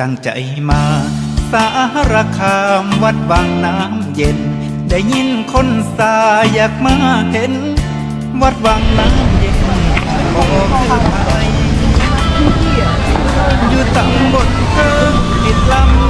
ตั้งใจมา สารคามวัดบางน้ำเย็น ได้ยินคนสาอยากมาเห็น วัดบางน้ำเย็นบอ้คือไทยอยู่ตำบนเครื่องติดลำ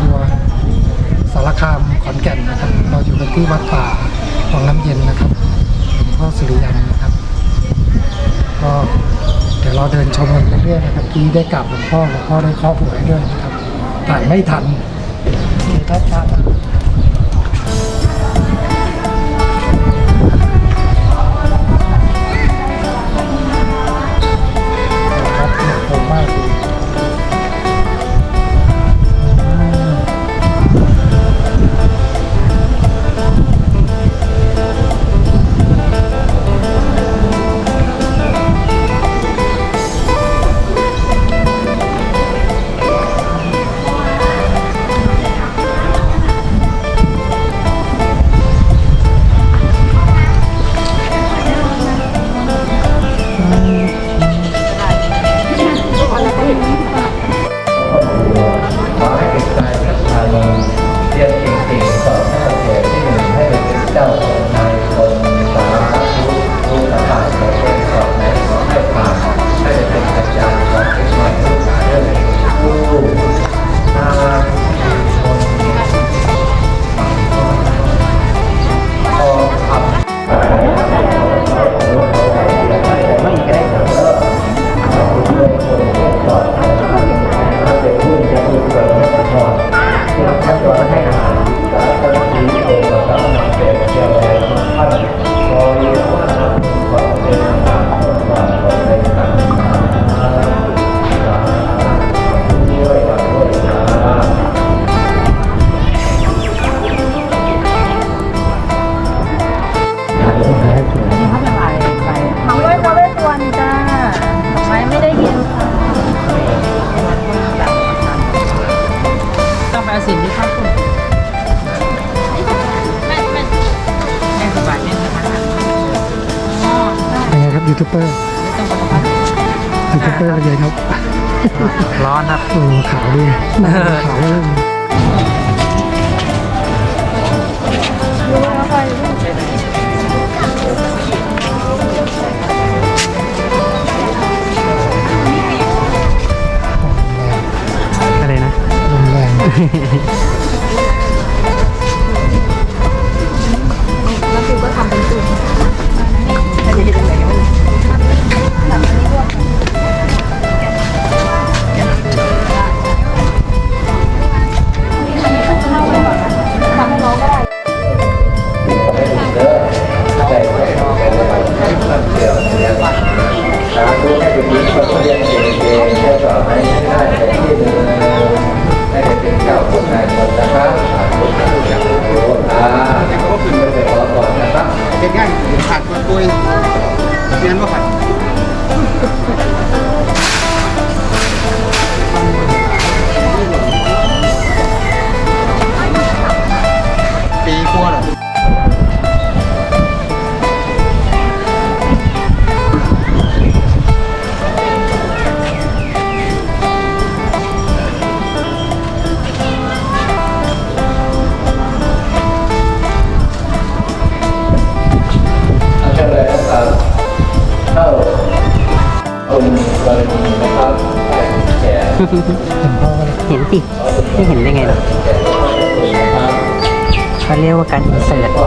บัวสารคามขอนแก่นนะครับ เราอยู่กันที่วัดป่าวังน้ำเย็นนะครับหลวงพ่อสุริยันนะครับ ก็เดี๋ยวเราเดินชมกันเรื่อยๆนะครับที่ได้กลับหลวงพ่อหลวงพ่อได้ข้อหวยด้วยนะครับถ่ายไม่ทันนี่ครับพระ ร้อนครับอืมขาวดีขาวเลยอะไรนะลมแรง เห็นสิไม่เห็นได้ไงล่ะเขาเรียกว่าการอินเสิร์ตว่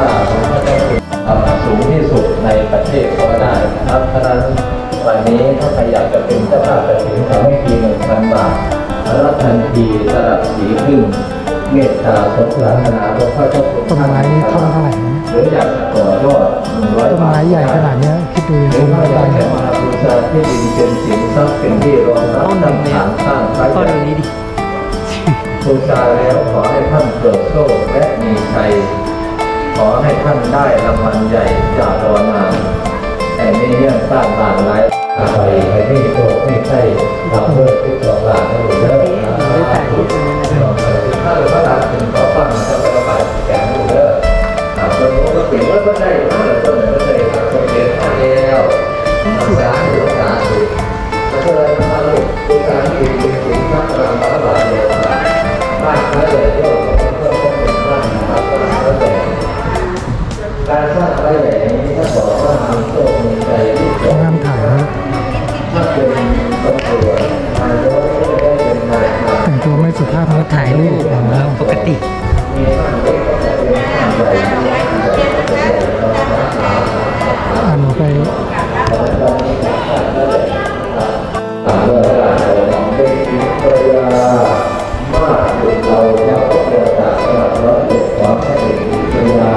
ามันก็จะเป็นสูงที่สุดในประเทศก็ได้นะครับเะนั้นวันนี้ถ้าใครอยากจะเป็นเจ้าภาพกระถิ่นทำให้ทีหนึ่งพันบาทรับทันทีระดับสีขึ้น เมตตาสงสารนาพระพุทธต้นไม้ท่อนเท่าไหร่นะหรืออยากจะต่อยอดหนึ่งร้อยต้นบาไม้ทใหญ่ขนาดเนี้ยคิดดูหครืองว่าไม่อยาได้กจะมาบูชาที่ดินเป็นสินทรัพย์เป็นที่รองรับตั้งฐานสร้างพระต้นใหญ่นี้ดิบูชาแล้วขอให้ท่านเกิดโชคและมีชัยขอให้ท่านได้รางวัลใหญ่จากรอนานแต่ไม่เนื่องสร้างบานไรไปไปไม่โชคไม่ใช่ทำเพื่อที่สองหลานให้หมดแล้วถ้าหรือว่าหลานถึงขอฟังจะไประบายแก่หมดแล้วคนรู้ก็เปลี่ยนว่าก็ได้ สุภาพนะถ่ายรูปอ๋อปกติมีบ้านเล็กก็จะเป็นบ้านใหญ่มีบ้านใหญ่ก็จะใหญ่เรารักษาอ่านหนูไปตามเวลาของเด็กหญิงภรรยามากสุดเราจะพบเจอจากสมัครร้อยเจ็ดองพระเอกภรรยา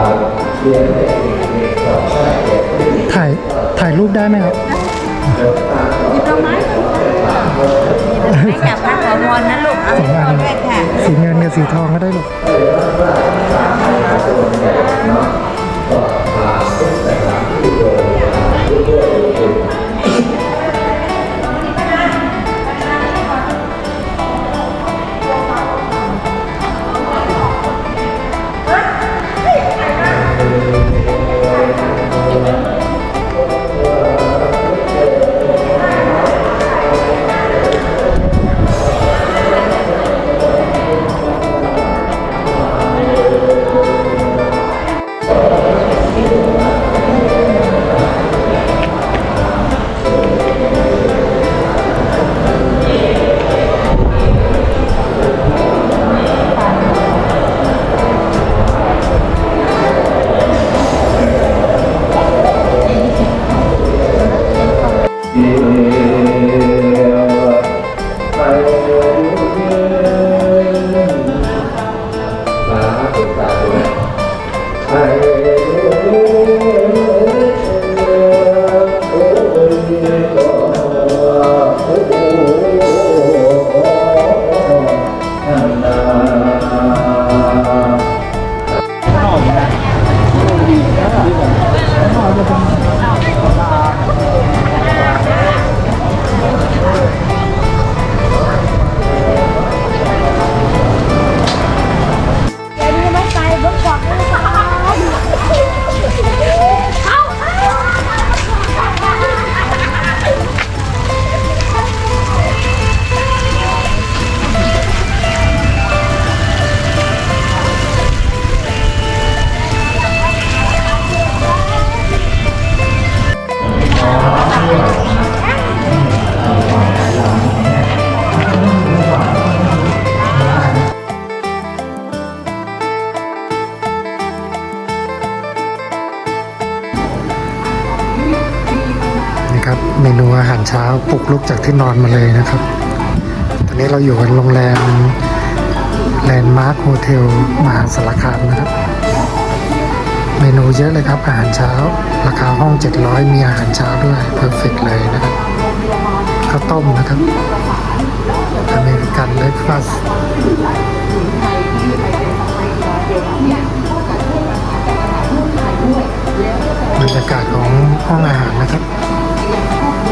เรียนได้อีกหนึ่งสองห้าเจ็ดที่ถ่ายถ่ายรูปได้ไหมครับให้กับพระขอพรนะลูก สีเงินกับสีทองก็ได้หรอก ครับ เมนูอาหารเช้าปลุกลุกจากที่นอนมาเลยนะครับ ตอนนี้เราอยู่กันโรงแรมแลนด์มาร์คโฮเทลมหาสารคามนะครับ เมนูเยอะเลยครับ อาหารเช้า ราคาห้อง 700 มีอาหารเช้าด้วยเพอร์เฟกเลยนะครับข้าวต้มนะครับอเมริกันเลฟฟัสบรรยากาศของห้องอาหารนะครับ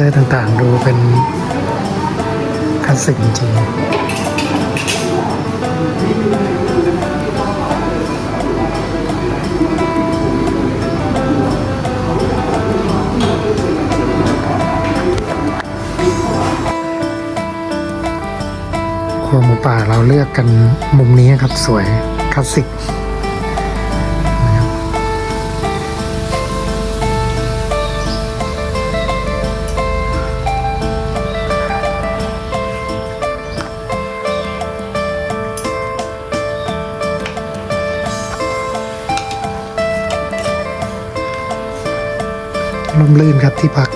เจอร์ต่างๆ ดูเป็นคลาสสิกจริงๆครัวหมูป่าเราเลือกกันมุมนี้ครับสวยคลาสสิก นครับที่พัก